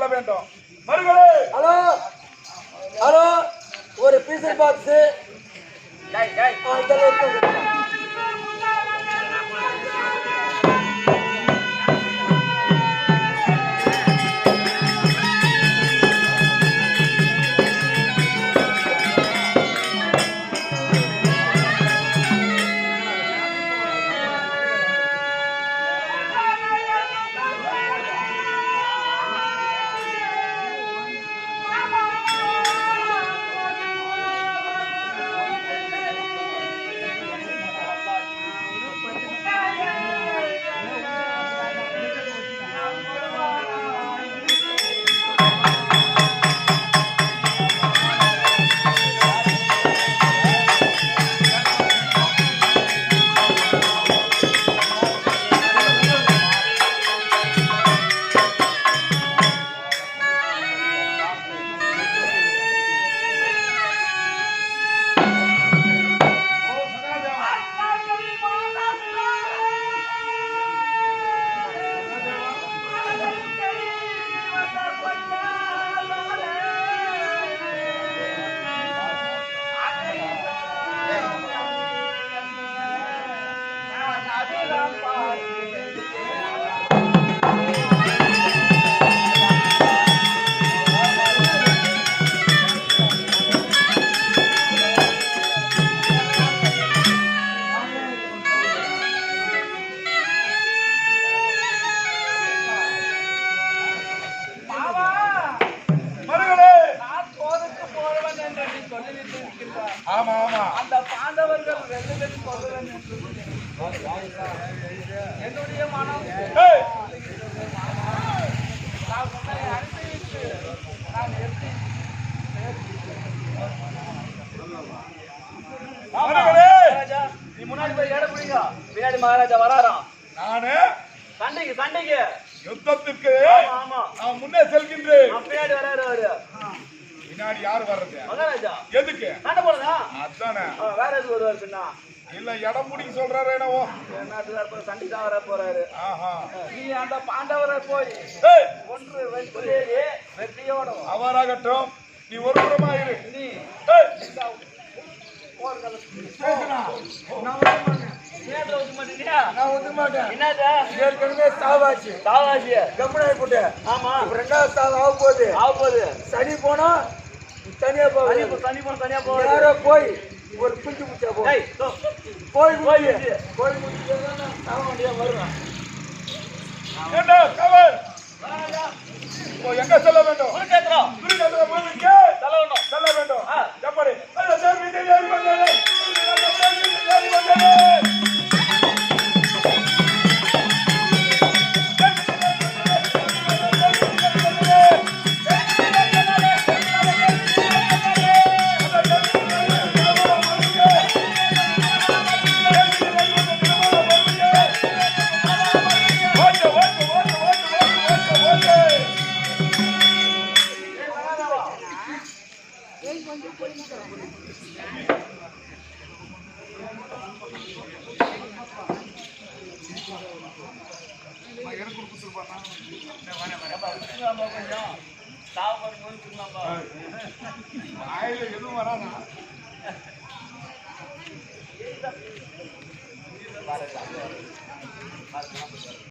செல்ல வேண்டும். மருகளே hello hello ஒரு பீசல் பாக்ஸ் அந்த பாண்டவர்கள் ரெண்டு பேரும் என்று என்னுடைய மனம் நான் உன்னை நான் எப்படி? மகாராஜா நீ முன்னாடி போய் ஏட பிடிங்க பின்னாடி மகாராஜா வராராம். நானு? சண்டைக்கு சண்டைக்கு. யுத்தத்திற்கு நான் முன்னே செல்கின்றேன். பின்னாடி வராரு அவரு. பின்னாடி யாரு வர்றது? மகாராஜா. எதுக்கு? அதானே வேற எதுக்கு வருவார் பின்னா? இல்ல இடம் பிடிக்க சொல்றாரு என்னவோ. நாட்டுக்கார சண்டைக்கு தான் வர போறாரு. ஆஹா. நீ அந்த பாண்டவரை போய் ஒன்று வெற்றி வெற்றியோட. அவராகட்டும் நீ ஒரு புறமா இரு. நீ சனி போனா தனியா தனி போகுது போ- தனி போன தனியா போகுது யாரோ போய் ஒரு குஞ்சு குச்சா. போய் போய். போய் சாவ வேண்டிய வருவேன். எங்க செல்ல வேண்டும்? குருக்கேத்திரம், குருகேந்திர குருக்காம்பா எதுவும்